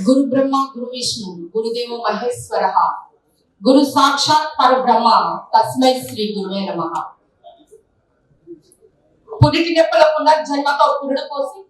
గురు బ్రహ్మ గురు విష్ణు గురుదేవ మహేశ్వర గురు సాక్షాత్ పరబ్రహ్మ తస్మై శ్రీ గురువే నమ. పురిటి నెప్పల పునర్జన్మతో పురుడు పోసి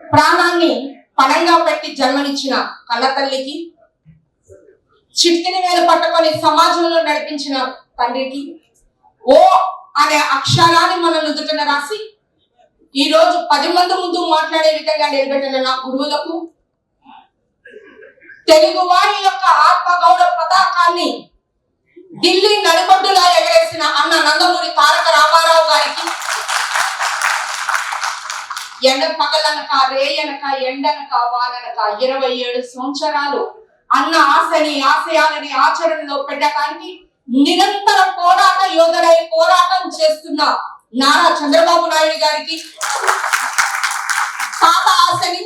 ప్రాణాన్ని పణంగా పెట్టి జన్మనిచ్చిన కన్నతల్లికి చిట్కిని వేలు పట్టుకొని సమాజంలో నడిపించిన తండ్రికి ఓ అనే అక్షరాన్ని మన నుదుటన రాసి ఈ రోజు పది మంది ముందు మాట్లాడే విధంగా నిలబెట్టిన నా గురువులకు తెలుగు వారి యొక్క ఆత్మ గౌరవ పతాకాన్ని ఢిల్లీ నడిబొడ్డులా ఎగరేసిన అన్న నందమూరి తారక రామారావు గారికి ఎండ పగలనక రేయనక ఎండనక వాననక ఇరవై ఏడు సంవత్సరాలు అన్న ఆశని ఆశయాలని ఆచరణలో పెట్టడానికి నిరంతర పోరాట యోధుడై పోరాటం చేస్తున్న నారా చంద్రబాబు నాయుడు గారికి తాత ఆశని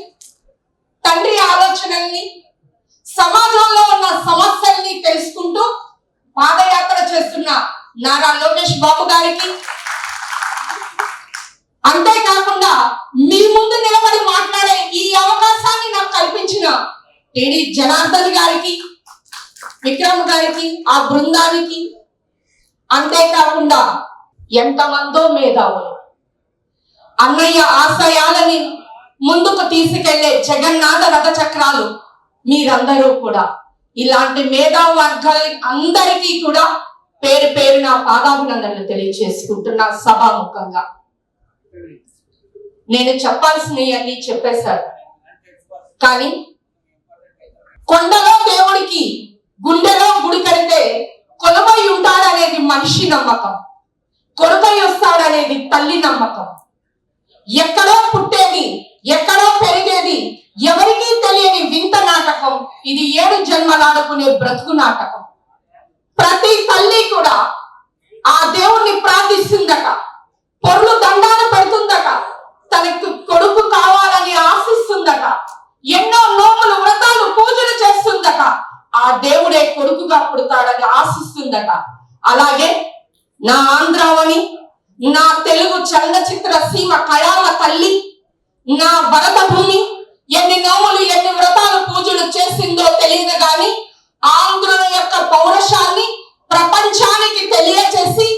నారా లోకేష్ బాబు గారికి. అంతేకాకుండా మీ ముందు నిలబడి మాట్లాడే ఈ అవకాశాన్ని నాకు కల్పించిన టీడీ జనార్దన్ గారికి విక్రమ్ గారికి ఆ బృందానికి అంతేకాకుండా ఎంతమందో మేధావులు. అన్నయ్య ఆశయాలని ముందుకు తీసుకెళ్ళే జగన్నాథ రథ చక్రాలు మీరందరూ కూడా. ఇలాంటి మేధావు వర్గాల అందరికీ కూడా పేరు పేరు నా పాదాభినందనలు తెలియజేసుకుంటున్నా సభాముఖంగా. నేను చెప్పాల్సినవి అన్ని చెప్పేశారు. కానీ కొండలో దేవుడికి గుండెలో గుడి కడితే కొలవై ఉంటాడనేది మనిషి నమ్మకం. కొడుకై వస్తాడనేది తల్లి నమ్మకం. ఎక్కడో పుట్టేది ఎక్కడో పెరిగేది ఎవరికీ తెలియని వింత నాటకం. ఇది ఏడు జన్మలాడుకునే బ్రతుకు నాటకం. ప్రతి తల్లి కూడా ఆ దేవుణ్ణి ప్రార్థిస్తుందట. పొరులు దండాలు పెడుతుందట. తనకు కొడుకు కావాలని ఆశిస్తుందట. ఎన్నో నోములు వ్రతాలు పూజలు చేస్తుందట. ఆ దేవుడే కొడుకుగా పుడతాడని ఆశిస్తుందట. అలాగే నా ఆంధ్రావని నా తెలుగు చలనచిత్ర సీమ కళామ తల్లి నా భరత భూమి ఎన్ని నోములు ఎన్ని వ్రతాలు పూజలు చేసిందో తెలియదు కానీ ఆంధ్రుల యొక్క పౌరుషాన్ని ప్రపంచానికి తెలియచేసి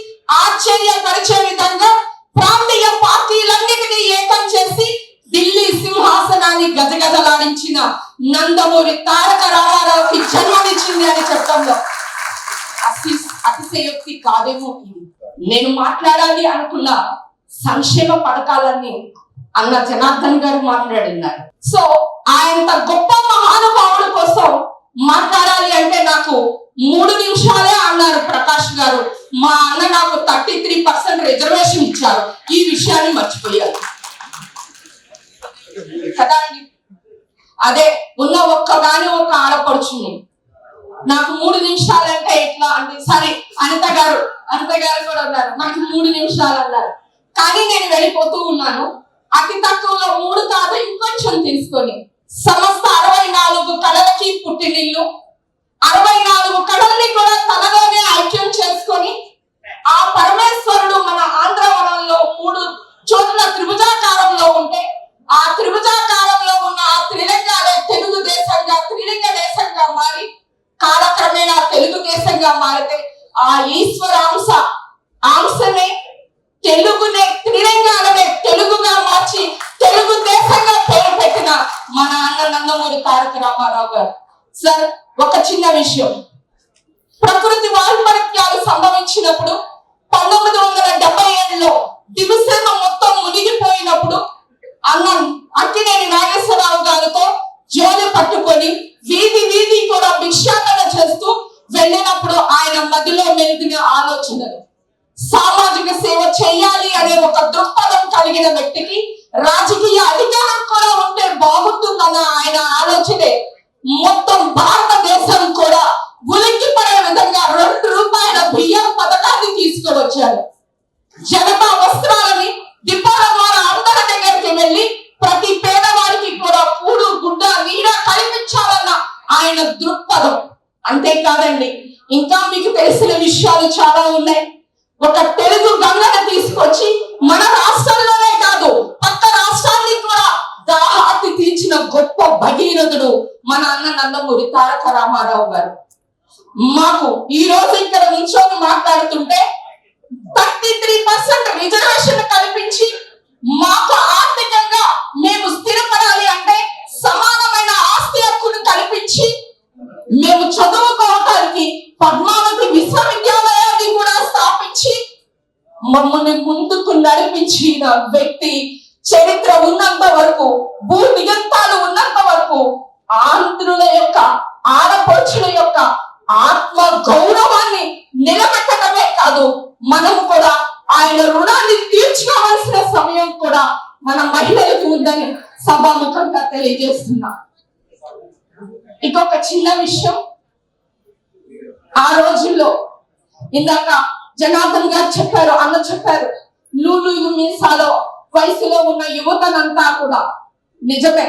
ఆశ్చర్యపరిచే విధంగా ప్రాంతీయ పార్టీలన్నిటినీ ఏకం చేసి ఢిల్లీ సింహాసనాన్ని గజగజలాడించిన నందమూరి తారక రామారావుకి జన్మనిచ్చింది అని చెప్పడంలో అతి అతిశయోక్తి కాదేమో ఇది. నేను మాట్లాడాలి అనుకున్న సంక్షేమ పథకాలన్నీ అన్న జనార్దన్ గారు మాట్లాడినారు. సో ఆయన గొప్ప మహానుభావుల కోసం మాట్లాడాలి అంటే నాకు మూడు నిమిషాలే అన్నారు ప్రకాష్ గారు. మా అన్న నాకు థర్టీ త్రీ పర్సెంట్ రిజర్వేషన్ ఇచ్చారు. ఈ విషయాన్ని మర్చిపోయారు. కదా అండి? అదే ఉన్న ఒక్కగాని ఒక ఆడపడుచుని. నాకు మూడు నిమిషాలంటే ఎట్లా అంటే సరే అనిత గారు అనిత గారు కూడా అన్నారు నాకు మూడు నిమిషాలు అన్నారు. కానీ నేను వెళ్ళిపోతూ ఉన్నాను. అతి తక్కువలో మూడు కాదు ఇంకొంచెం తీసుకొని సమస్త అరవై నాలుగు కళలకి పుట్టినిల్లు. అరవై నాలుగు కళల్ని కూడా తనలోనే ఐక్యం చేసుకొని ఆ పరమేశ్వరుడు మన ఆంధ్రవనంలో మూడు చోట్ల త్రిభుజాకారంలో ఉంటే ఆ త్రిభుజాకారంలో ఉన్న ఆ త్రిలింగాలే తెలుగు దేశంగా త్రిలింగ దేశంగా మారి కాలక్రమేణా తెలుగు దేశంగా మారితే ఆ ఈశ్వర అంశ అంశనే తెలుగునే త్రిలింగాలనే తెలుగుగా మార్చి తెలుగు దేశంగా పేరు పెట్టిన మన అన్న నందమూరి తారక రామారావు గారు. సార్ ఒక చిన్న విషయం. ప్రకృతి వైపరీత్యాలు సంభవించినప్పుడు పంతొమ్మిది వందల డెబ్బై ఏడులో దివిసేన మొత్తం మునిగిపోయినప్పుడు అన్న అక్కినేని నాగేశ్వరరావు గారితో జోలి పట్టుకొని వీధి వీధి కూడా భిక్షాటన చేస్తూ వెళ్ళినప్పుడు ఆయన మదిలో మెలిగిన ఆలోచనలు. సామాజిక సేవ చేయాలి అనే ఒక దృక్పథం కలిగిన వ్యక్తికి రాజకీయ అధికారం కూడా ఉంటే బాగుంటుందన్న ఆయన ఆలోచనే. మొత్తం భారతదేశం కూడా ఉలిక్కిపడే విధంగా రెండు రూపాయల బియ్యం పథకాన్ని తీసుకువచ్చారు. జనతా వస్త్రాలని దిపాల ద్వారా అందరి దగ్గరికి వెళ్ళి ప్రతి పేదవారికి కూడా పూడు గుడ్డ నీడ కల్పించాలన్న ఆయన దృక్పథం. అంతేకాదండి ఇంకా మీకు తెలిసిన విషయాలు చాలా ఉన్నాయి. ఒక తెలుగు గంగను తీసుకొచ్చి మన రాష్ట్రంలోనే కాదు పక్క రాష్ట్రాన్ని కూడా దాహాతి తీర్చిన గొప్ప భగీరథుడు మన అన్న నందమూరి తారక రామారావు గారు. మాకు ఈ రోజు ఇక్కడ నుంచొని మాట్లాడుతుంటే థర్టీ త్రీ పర్సెంట్ రిజర్వేషన్ కల్పించి మాకు ఆర్థికంగా మేము మమ్మల్ని ముందుకు నడిపించిన వ్యక్తి చరిత్ర ఉన్నంత వరకు భూ దిగంతాలు ఉన్నంత వరకు ఆంధ్రుల యొక్క ఆడపడుచుల యొక్క ఆత్మ గౌరవాన్ని నిలబెట్టడమే కాదు మనం కూడా ఆయన రుణాన్ని తీర్చుకోవాల్సిన సమయం కూడా మన మహిళలకు ఉందని సభాముఖంగా తెలియజేస్తున్నా. ఇంకొక చిన్న విషయం. ఆ రోజుల్లో ఇందాక జనార్దన్ గారు చెప్పారు అన్న చెప్పారు. లూలు మీసాలో వయసులో ఉన్న యువతనంతా కూడా నిజమే.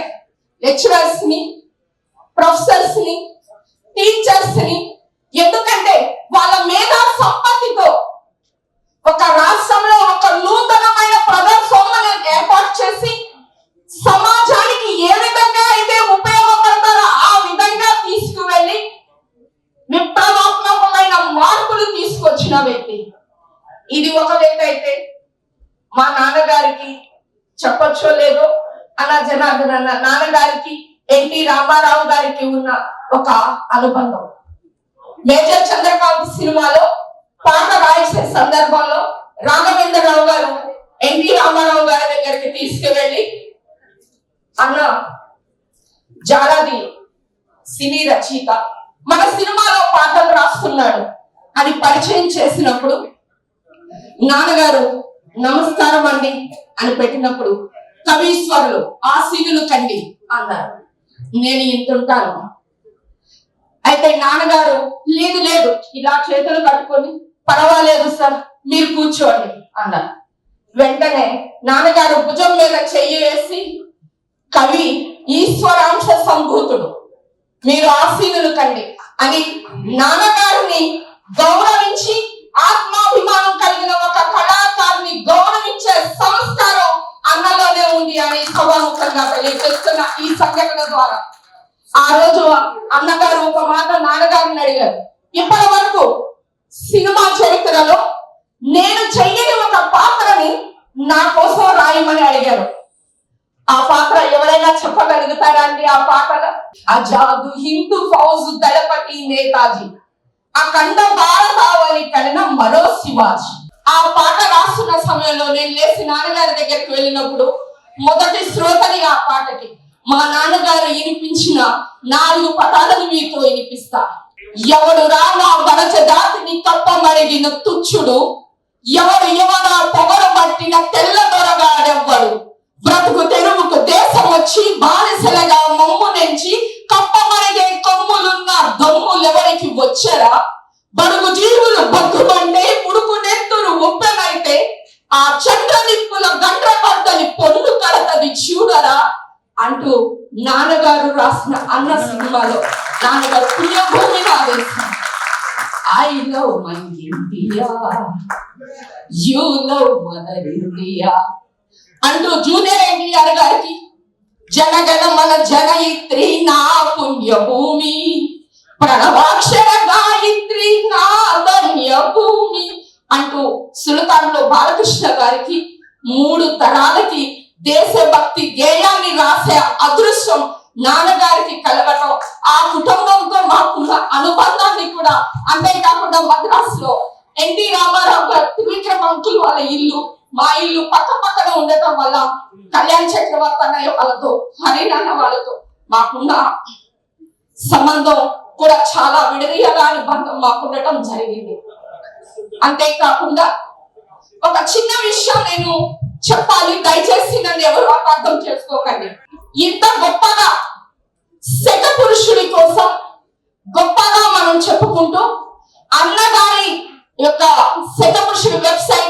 లెక్చరర్స్ని ప్రొఫెసర్స్ని టీచర్స్ని ఎందుకంటే వాళ్ళ మేధా సంపత్తితో ఒక రాష్ట్రంలో ఒక నూతనమైన ప్రజాస్వామ్యాన్ని ఏర్పాటు చేసి సమాజానికి ఏ విధంగా అయితే ఉపయోగపడతారో ఆ విధంగా తీసుకువెళ్ళి విప్లవాత్మకమైన మార్పులు తీసుకొచ్చిన వ్యక్తి ఇది ఒక వ్యక్తి అయితే మా నాన్నగారికి చెప్పొచ్చో లేదో అలా జనార్దన్ నాన్నగారికి ఎన్టీ రామారావు గారికి ఉన్న ఒక అనుబంధం. మేజర్ చంద్రకాంత్ సినిమాలో పాట రాయించిన సందర్భంలో రాఘవేంద్రరావు గారు ఎన్టీ రామారావు గారి దగ్గరికి తీసుకువెళ్ళి అన్న జాలాది సినీ రచయిత మన సినిమాలో పాటలు రాస్తున్నాడు. అని పరిచయం చేసినప్పుడు నాన్నగారు నమస్కారం అండి అని పెట్టినప్పుడు కవీశ్వరులు ఆశీనులు కండి అన్నారు. నేను ఇంతుంటాను అయితే నాన్నగారు లేదు లేదు ఇలా చేతులు కట్టుకొని పర్వాలేదు సార్ మీరు కూర్చోండి అన్నారు. వెంటనే నాన్నగారు భుజం మీద చెయ్యి వేసి కవి ఈశ్వరాంశ సంభూతుడు మీరు ఆశీనులు కండి అని నాన్నగారిని గౌరవించి ఆత్మాభిమానం కలిగిన ఒక కళాకారుని గౌరవించే సంస్కారం అన్నలో అని సభాముఖంగా తెలియజేస్తున్న ఈ సంఘటన ద్వారా. ఆ రోజు అన్నగారు ఒక మాట నాన్నగారిని అడిగారు. ఇప్పటి వరకు సినిమా చరిత్రలో నేను చెయ్యని ఒక పాత్రని నా కోసం రాయమని అడిగారు. ఆ పాత్ర ఎవరైనా చెప్పగలుగుతారా అండి ఆ పాత్ర అజాదు హిందూ ఫౌజ్ దళపతి నేతాజీ అఖండ భారతావళి కలిగిన మరో శివాజీ. ఆ పాట రాస్తున్న సమయంలో నేను లేచి నాన్నగారి దగ్గరికి వెళ్ళినప్పుడు మొదటి శ్రోతని ఆ పాటకి. మా నాన్నగారు వినిపించిన నాలుగు పదాలను మీతో వినిపిస్తా. ఎవడు రానా వరచ దాతిని కప్పమడిగిన తుచ్చుడు ఎవడు ఎవడ పొగరు పట్టిన తెల్ల దొరగాడెవ్వడు. బ్రతుకు తెరువుకు దేశం వచ్చి బానిసలుగా మమ్ము నెంచి కప్పమరిగే కొమ్ములున్న దమ్ములెవరికి వచ్చారా? బడుగు జీవులు బగ్గుమంటే ఆ చంద్ర నిప్పుల గండ్రపడ్డని పొన్ను కడతది చూడరా అంటూ నాన్నగారు రాసిన అన్న సినిమాలో నాన్నగారు పుణ్యభూమిని ఆదేశం I love my India you love mother India అంటూ జూనియర్ ఎన్టీఆర్ గారికి జనగణ మన జనయిత్రి నా పుణ్యభూమి ప్రణవాక్ష గాయత్రి నా ధన్య భూమి అంటూ సుల్తాన్లో బాలకృష్ణ గారికి మూడు తరాలకి దేశభక్తి గేయాన్ని రాసే అదృష్టం నాన్నగారికి కలగటం ఆ కుటుంబంతో మాకున్న అనుబంధాన్ని కూడా అంతేకాకుండా మద్రాసులో ఎన్టీ రామారావు గారు త్రివిక్రమ్ అంకుల్ వాళ్ళ ఇల్లు మా ఇల్లు పక్క పక్కన ఉండటం వల్ల కళ్యాణ్ చక్రవర్తి అన్నయ్య వాళ్ళతో హరినాన్న వాళ్ళతో మాకున్న సంబంధం కూడా చాలా విడదీయరాని బంధం మాకుండటం జరిగింది. అంతేకాకుండా ఒక చిన్న విషయం నేను చెప్పాలి దయచేసి నన్ను ఎవరు అర్థం చేసుకోకండి. ఇంత గొప్పగా శత పురుషుడి కోసం గొప్పగా మనం చెప్పుకుంటూ అన్నగారి యొక్క శత పురుషుడి వెబ్సైట్